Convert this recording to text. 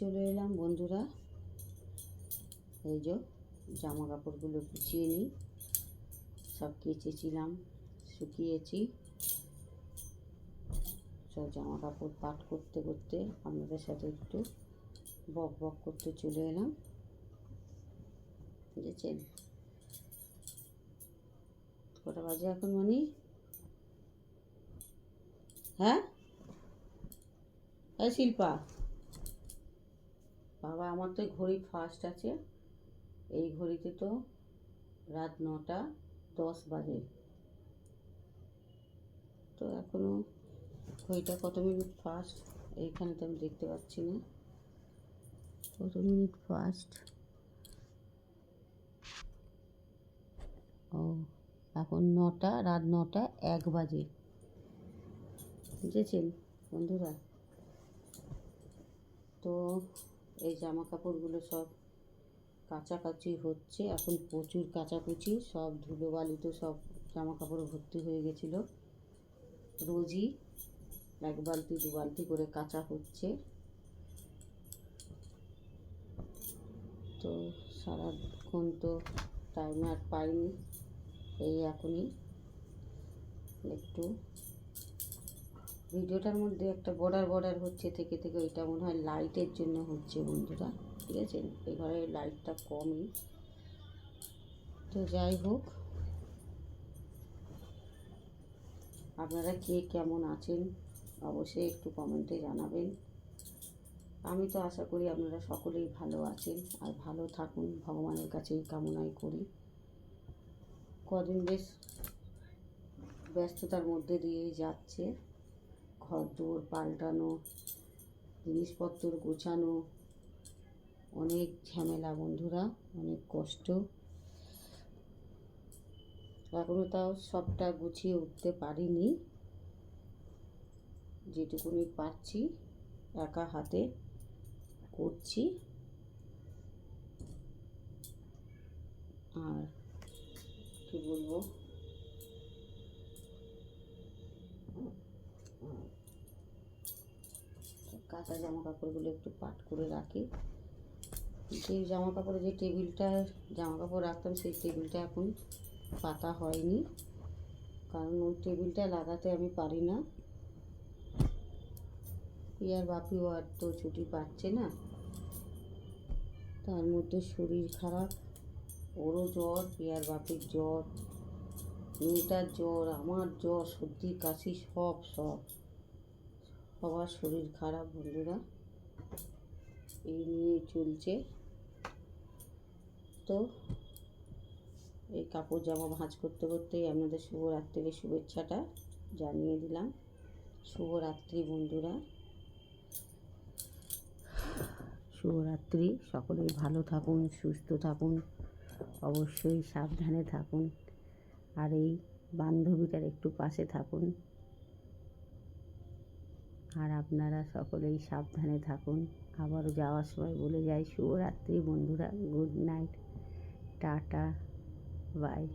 চলে এলাম বন্ধুরা। এই যে জামা কাপড়গুলো গুছিয়ে নিই। সব কেচেছিলাম, শুকিয়েছি। সব জামা কাপড় পাট করতে করতে আপনাদের সাথে একটু বক বক করতে চলে এলাম। বুঝেছেন কটা বাজে এখন, মনি? হ্যাঁ? শিল্পা। বাবা, আমার তো ঘড়ি ফার্স্ট আছে। এই ঘড়িতে তো রাত নটা, দশ বাজে। তো এখনও ঘড়িটা কত মিনিট ফার্স্ট এইখানে তো আমি দেখতে পাচ্ছি না। কত মিনিট ফার্স্ট ও, এখন নটা, রাত নটা, এক বাজে। বুঝেছেন বন্ধুরা? তো এই জামা কাপড়গুলো সব কাচাকাচি হচ্ছে। এখন প্রচুর কাচাকুচি, সব ধুলো বালিতে সব জামা কাপড় ভর্তি হয়ে গেছিল। রোজই এক বালতি, দু বালতি করে কাচা হচ্ছে। তো সারাক্ষণ তো টাইম আর পাইনি, এই এখনই একটু ভিডিওটার মধ্যে একটা বর্ডার বর্ডার হচ্ছে থেকে থেকে ওইটা মনে হয় লাইটের জন্য হচ্ছে বন্ধুরা, ঠিক আছে? এই ঘরের লাইটটা কমই। তো যাই হোক, আপনারা কে কেমন আছেন অবশ্যই একটু কমেন্টে জানাবেন। আমি তো আশা করি আপনারা সকলেই ভালো আছেন, আর ভালো থাকুন, ভগবানের কাছেই কামনাই করি। কদিন বেশ ব্যস্ততার মধ্যে দিয়েই যাচ্ছে। ঘর দৌড় পাল্টানো, জিনিসপত্র গোছানো, অনেক ঝামেলা বন্ধুরা, অনেক কষ্ট। এখনও তাও সবটা গুছিয়ে উঠতে পারিনি। যেটুকুনি পারছি, একা হাতে করছি। আর কি বলব? কাঁচা জামা কাপড়গুলো একটু পাট করে রাখি। যে জামা কাপড়ে যে টেবিলটা জামা কাপড় রাখতাম সেই টেবিলটা এখন পাতা হয়নি। কারণ ওই টেবিলটা লাগাতে আমি পারি না। ইয়ার বাপিও আর তো ছুটি পাচ্ছে না। তার মধ্যে শরীর খারাপ, ওরও জ্বর পিয়ার বাপির জ্বর, মেয়েটার জ্বর, আমার জ্বর, সর্দি, কাশি, সব সব। সবার শরীর খারাপ বন্ধুরা। এই নিয়েই চলছে। তো এই কাপড় জামা ভাঁজ করতে করতেই আপনাদের শুভরাত্রির শুভেচ্ছাটা জানিয়ে দিলাম। শুভরাত্রি বন্ধুরা। শুভরাত্রি। সকলেই ভালো থাকুন, সুস্থ থাকুন, অবশ্যই সাবধানে থাকুন। আর এই বান্ধবীটার একটু পাশে থাকুন। আর আপনারা সকলেই সাবধানে থাকুন। আবারও যাওয়ার সময় বলে যাই, শুভরাত্রি বন্ধুরা। Good night. টাটা। বাই।